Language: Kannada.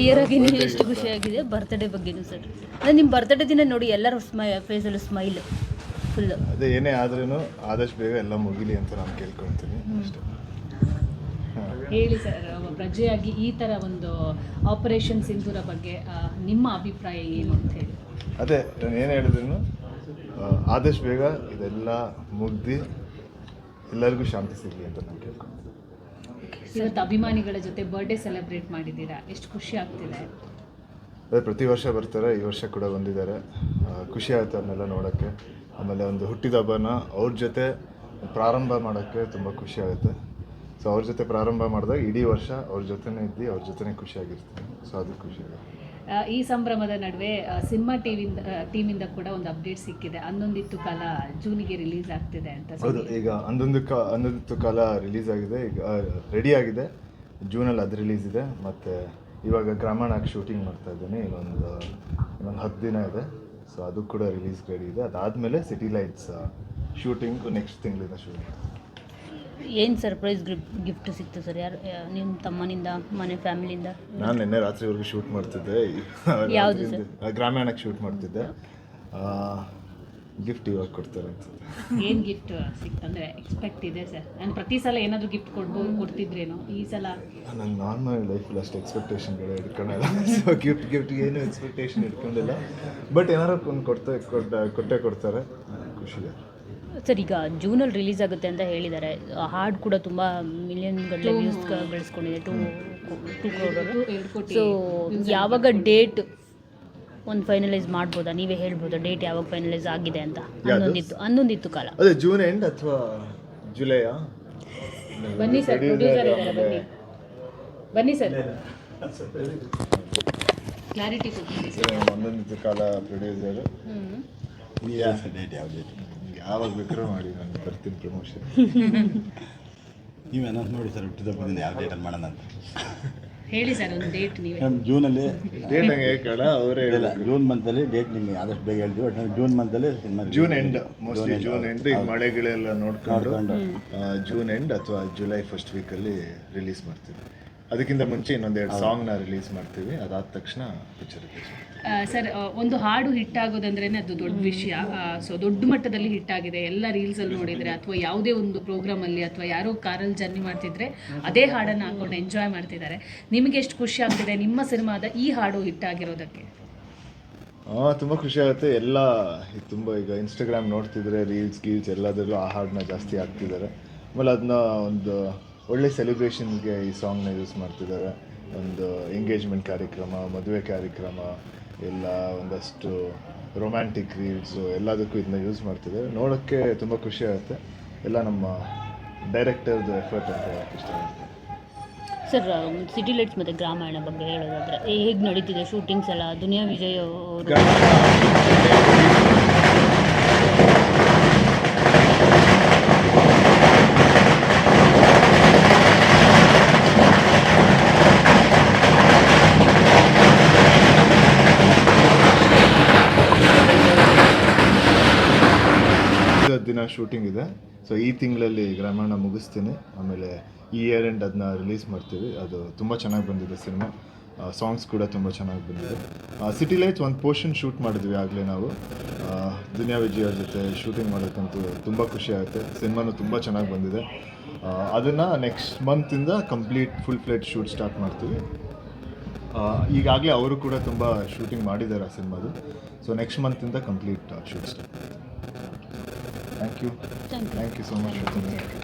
ಕ್ಲಿಯರ್ ಆಗಿ ಎಷ್ಟು ಖುಷಿಯಾಗಿದೆ ಬರ್ತ್ಡೇ ಬಗ್ಗೆನೂ ಸರ್. ಅಂದರೆ ನಿಮ್ಮ ಬರ್ತ್ಡೇ ದಿನ ನೋಡಿ ಎಲ್ಲರ ಸ್ಮೈ ಫೇಸಲ್ಲೂ ಸ್ಮೈಲ್ ಫುಲ್ಲು ಅದೇ ಏನೇ ಆದ್ರೂ ಆದಷ್ಟು ಬೇಗ ಎಲ್ಲ ಮುಗಿಲಿ ಅಂತ ನಾನು ಕೇಳ್ಕೊಳ್ತೀನಿ. ಅಷ್ಟೇ. ಹೇಳಿ ಸರ್ ಒಬ್ಬ ಪ್ರಜೆಯಾಗಿ ಈ ಥರ ಒಂದು ಆಪರೇಷನ್ ಸಿಂಧೂರ ಬಗ್ಗೆ ನಿಮ್ಮ ಅಭಿಪ್ರಾಯ ಏನು ಅಂತ ಹೇಳಿ. ಅದೇ ನಾನು ಏನು ಹೇಳಿದ್ರು ಆದಷ್ಟು ಬೇಗ ಇದೆಲ್ಲ ಮುಗ್ದು ಎಲ್ಲರಿಗೂ ಶಾಂತಿ ಸಿಗಲಿ ಅಂತ ನಾನು ಕೇಳ್ಕೊಳ್ತೀನಿ. ಇವತ್ತು ಅಭಿಮಾನಿಗಳ ಜೊತೆ ಬರ್ಡೇ ಸೆಲೆಬ್ರೇಟ್ ಮಾಡಿದ್ದೀರಾ? ಎಷ್ಟು ಖುಷಿ ಆಗ್ತಿದೆ? ಅದೇ ಪ್ರತಿ ವರ್ಷ ಬರ್ತಾರೆ ಈ ವರ್ಷ ಕೂಡ ಬಂದಿದ್ದಾರೆ. ಖುಷಿ ಆಗುತ್ತೆ ಅದನ್ನೆಲ್ಲ ನೋಡೋಕ್ಕೆ. ಆಮೇಲೆ ಒಂದು ಹುಟ್ಟಿದ ಹಬ್ಬನ ಅವ್ರ ಜೊತೆ ಪ್ರಾರಂಭ ಮಾಡೋಕ್ಕೆ ತುಂಬ ಖುಷಿ ಆಗುತ್ತೆ. ಸೊ ಅವ್ರ ಜೊತೆ ಪ್ರಾರಂಭ ಮಾಡಿದಾಗ ಇಡೀ ವರ್ಷ ಅವ್ರ ಜೊತೆನೇ ಇದ್ದು ಅವ್ರ ಜೊತೆನೇ ಖುಷಿಯಾಗಿರ್ತೀನಿ ಸೊ ಅದು ಖುಷಿ ಆಗುತ್ತೆ. ಈ ಸಂಭ್ರಮದ ನಡುವೆ ಸಿನಿಮಾ ಟಿವಿಯಿಂದ ಟೀಮಿಂದ ಕೂಡ ಒಂದು ಅಪ್ಡೇಟ್ ಸಿಕ್ಕಿದೆ. ಹನ್ನೊಂದಿತ್ತು ಕಾಲ ಜೂನಿಗೆ ರಿಲೀಸ್ ಆಗ್ತಿದೆ ಅಂತ ಹೌದು ಈಗ ಹನ್ನೊಂದು ಕಾ ಹನ್ನೊಂದು ಕಾಲ ರಿಲೀಸ್ ಆಗಿದೆ. ಈಗ ರೆಡಿ ಆಗಿದೆ. ಜೂನಲ್ಲಿ ಅದು ರಿಲೀಸ್ ಇದೆ. ಮತ್ತು ಇವಾಗ ಗ್ರಾಮಾಣಕ್ಕೆ ಶೂಟಿಂಗ್ ಮಾಡ್ತಾ ಇದ್ದೀನಿ. ಇನ್ನೊಂದು ಇನ್ನೊಂದು ಹತ್ತು ದಿನ ಇದೆ. ಸೊ ಅದು ಕೂಡ ರಿಲೀಸ್ ರೆಡಿ ಇದೆ. ಅದಾದಮೇಲೆ ಸಿಟಿ ಲೈಟ್ಸ್ ಶೂಟಿಂಗು ನೆಕ್ಸ್ಟ್ ತಿಂಗಳಿಂದ ಶೂಟಿಂಗ್ ಏನು ಸರ್ಪ್ರೈಸ್ ಗಿಫ್ಟ್ ಗಿಫ್ಟ್ ಸಿಕ್ತು ಸರ್? ಯಾರು ನಿಮ್ಮ ತಮ್ಮನಿಂದ ಮನೆ ಫ್ಯಾಮಿಲಿಯಿಂದ? ನಾನು ನಿನ್ನೆ ರಾತ್ರಿವರೆಗೂ ಶೂಟ್ ಮಾಡ್ತಿದ್ದೆ. ಯಾವುದು ಸರ್? ಗ್ರಾಮಾಣಕ್ಕೆ ಶೂಟ್ ಮಾಡ್ತಿದ್ದೆ. ಗಿಫ್ಟ್ ಇವಾಗ ಕೊಡ್ತಾರೆ ಅನ್ಸುತ್ತೆ ಏನು ಗಿಫ್ಟ್ ಸಿಕ್ತಂದ್ರೆ ಎಕ್ಸ್ಪೆಕ್ಟ್ ಇದೆ ಸರ್. ನಾನು ಪ್ರತಿ ಸಲ ಏನಾದರೂ ಗಿಫ್ಟ್ ಕೊಡ್ಬೋದು ಕೊಡ್ತಿದ್ರೇನೋ ಈ ಸಲ ನಂಗೆ ನಾರ್ಮಲ್ ಲೈಫಲ್ಲಿ ಅಷ್ಟು ಎಕ್ಸ್ಪೆಕ್ಟೇಷನ್ಗಳು ಇಟ್ಕೊಳ್ಳಲ್ಲ ಸೊ ಗಿಫ್ಟ್ ಗಿಫ್ಟ್ ಏನು ಎಕ್ಸ್ಪೆಕ್ಟೇಷನ್ ಇಟ್ಕೊಂಡಿಲ್ಲ. ಬಟ್ ಏನಾರು ಒಂದು ಕೊಡ್ತಾ ಕೊಟ್ಟ ಕೊಟ್ಟೆ ಕೊಡ್ತಾರೆ. ಖುಷಿ ಸರ್ ಈಗ ಜೂನಲ್ಲಿ ರಿಲೀಸ್ ಆಗುತ್ತೆ ಅಂತ ಹೇಳಿದ್ದಾರೆ. ಹಾಡ್ ಕೂಡ ತುಂಬ ಮಿಲಿಯನ್ ಗಟ್ಟಲೆ ವ್ಯೂಸ್ ಗಳಿಸ್ಕೊಂಡಿದೆ. ಟು ಟು ಕ್ರೋರ್ ಕೋಟಿ ಸೊ ಯಾವಾಗ ಡೇಟ್ ಒಂದು ಫೈನಲೈಸ್ ಮಾಡ್ಬೋದಾ? ನೀವೇ ಹೇಳ್ಬೋದಾ? ಡೇಟ್ ಯಾವಾಗ ಫೈನಲೈಸ್ ಆಗಿದೆ ಅಂತ? ಹನ್ನೊಂದಿತ್ತು ಹನ್ನೊಂದಿತ್ತು ಕಾಲ. ಅದೇ ಜೂನ್ ಎಂಡ್ ಅಥವಾ ಜುಲೈ ಬನ್ನಿ ಸರ್ ಪ್ರೊಡ್ಯೂಸರ್ ಇದ್ದಾರೆ ಬನ್ನಿ. ಬನ್ನಿ ಸರ್. ಕ್ಲಾರಿಟಿ ಕೊಡ್ತೀನಿ ಸರ್. ಒಂದೊಂದಿತ್ತು ಕಾಲ ಪ್ರೊಡ್ಯೂಸರ್ ಹ್ಞೂ ಯಾವಾಗ ಬೇಕಾದ್ರೂ ಮಾಡಿ ನಾನು ಬರ್ತೀನಿ ಪ್ರಮೋಷನ್ ನೀವು ಅನೌನ್ಸ್ ಮಾಡಿ ಸರ್ ಹುಟ್ಟಿದ ಹಬ್ಬದಿಂದ ಯಾವ ಡೇಟಲ್ಲಿ ಮಾಡೋಣ ಅಂತ. ಹೇಳಿ ಸರ್ ಒಂದು ಡೇಟ್ ನೀವೇ. ನಮ್ಮ ಜೂನಲ್ಲಿ ಡೇಟ್ ಹಂಗೆ ಕಡ ಅವರೇ ಇಲ್ಲ ಜೂನ್ ಮಂತಲ್ಲಿ ಡೇಟ್ ನಿಮಗೆ ಆದಷ್ಟು ಬೇಗ ಹೇಳ್ತೀವಿ ಬಟ್ ನಾನು June ಮಂತಲ್ಲಿ cinema June end mostly June end ಈ ಮಳೆಗಳೆಲ್ಲ ನೋಡ್ಕೊಂಡು ನೋಡ್ಕೊಂಡು. ಜೂನ್ ಎಂಡ್ ಅಥವಾ ಜುಲೈ ಫಸ್ಟ್ ವೀಕಲ್ಲಿ ರಿಲೀಸ್ ಮಾಡ್ತೀವಿ. ಅದಕ್ಕಿಂತ ಮುಂಚೆ ಇನ್ನೊಂದೆರಡು ನ ರಿಲೀಸ್ ಮಾಡ್ತೀವಿ. ಅದಾದ ತಕ್ಷಣ ಪಿಕ್ಚರ್ ರಿಲೀಸ್ ಸರ್ ಒಂದು ಹಾಡು ಹಿಟ್ ಆಗೋದಂದ್ರೇ ಅದು ದೊಡ್ಡ ವಿಷಯ. ಸೊ ದೊಡ್ಡ ಮಟ್ಟದಲ್ಲಿ ಹಿಟ್ ಆಗಿದೆ. ಎಲ್ಲ ರೀಲ್ಸಲ್ಲಿ ನೋಡಿದರೆ ಅಥವಾ ಯಾವುದೇ ಒಂದು ಪ್ರೋಗ್ರಾಮಲ್ಲಿ ಅಥವಾ ಯಾರೋ ಕಾರಲ್ಲಿ ಜರ್ನಿ ಮಾಡ್ತಿದ್ರೆ ಅದೇ ಹಾಡನ್ನು ಹಾಕೊಂಡು ಎಂಜಾಯ್ ಮಾಡ್ತಿದ್ದಾರೆ. ನಿಮಗೆ ಎಷ್ಟು ಖುಷಿ ಆಗ್ತಿದೆ ನಿಮ್ಮ ಸಿನಿಮಾದ ಈ ಹಾಡು ಹಿಟ್ ಆಗಿರೋದಕ್ಕೆ? ಹಾಂ ತುಂಬ ಖುಷಿ ಆಗುತ್ತೆ. ಎಲ್ಲ ತುಂಬ ಈಗ ಇನ್ಸ್ಟಾಗ್ರಾಮ್ ನೋಡ್ತಿದ್ರೆ ರೀಲ್ಸ್ ಗೀಲ್ಸ್ ಎಲ್ಲದರಲ್ಲೂ ಆ ಹಾಡನ್ನ ಜಾಸ್ತಿ ಹಾಕ್ತಿದ್ದಾರೆ. ಆಮೇಲೆ ಅದನ್ನ ಒಂದು ಒಳ್ಳೆ ಸೆಲೆಬ್ರೇಷನ್ಗೆ ಈ ಸಾಂಗ್ನ ಯೂಸ್ ಮಾಡ್ತಿದ್ದಾರೆ. ಒಂದು ಎಂಗೇಜ್ಮೆಂಟ್ ಕಾರ್ಯಕ್ರಮ ಮದುವೆ ಕಾರ್ಯಕ್ರಮ ಎಲ್ಲ ಒಂದಷ್ಟು ರೊಮ್ಯಾಂಟಿಕ್ ರೀಲ್ಸು ಎಲ್ಲದಕ್ಕೂ ಇದನ್ನ ಯೂಸ್ ಮಾಡ್ತಿದ್ದಾರೆ. ನೋಡೋಕ್ಕೆ ತುಂಬ ಖುಷಿ ಆಗುತ್ತೆ. ಎಲ್ಲ ನಮ್ಮ ಡೈರೆಕ್ಟರ್ದು ಎಫರ್ಟ್ ಅಂತ ಹೇಳಕ್ಕೆ ಇಷ್ಟಪಡ್ತೀನಿ ಸರ್ ಸಿಟಿ ಲೈಟ್ಸ್ ಮತ್ತು ಗ್ರಾಮಾಯಣ ಬಗ್ಗೆ ಹೇಳೋದಾದ್ರೆ ಹೇಗೆ ನಡೀತಿದೆ ಶೂಟಿಂಗ್ಸ್ ಎಲ್ಲ? ದುನಿಯಾ ವಿಜಯ್ ಅವರು ಶೂಟಿಂಗ್ ಇದೆ. ಸೊ ಈ ತಿಂಗಳಲ್ಲಿ ಗ್ರಾಮಾಯಣ ಮುಗಿಸ್ತೀನಿ. ಆಮೇಲೆ ಈ ಇಯರ್ ಎಂಡ್ ಅದನ್ನ ರಿಲೀಸ್ ಮಾಡ್ತೀವಿ. ಅದು ತುಂಬ ಚೆನ್ನಾಗಿ ಬಂದಿದೆ ಸಿನಿಮಾ ಸಾಂಗ್ಸ್ ಕೂಡ ತುಂಬ ಚೆನ್ನಾಗಿ ಬಂದಿದೆ. ಸಿಟಿ ಲೈಟ್ಸ್ ಒಂದು ಪೋರ್ಷನ್ ಶೂಟ್ ಮಾಡಿದ್ವಿ ಆಗಲೇ ನಾವು. ದುನಿಯಾ ವಿಜಯ್ ಅವ್ರ ಜೊತೆ ಶೂಟಿಂಗ್ ಮಾಡೋಕ್ಕಂತೂ ತುಂಬ ಖುಷಿ ಆಗುತ್ತೆ. ಸಿನಿಮಾನು ತುಂಬ ಚೆನ್ನಾಗಿ ಬಂದಿದೆ. ಅದನ್ನು next ಮಂತಿಂದ complete full fledged shoot start ಮಾಡ್ತೀವಿ. ಈಗಾಗಲೇ ಅವರು ಕೂಡ ತುಂಬ ಶೂಟಿಂಗ್ ಮಾಡಿದ್ದಾರೆ ಆ ಸಿನಿಮಾದು so next ಮಂತಿಂದ complete shoot start Thank you. Thank you, Thank you so much for coming.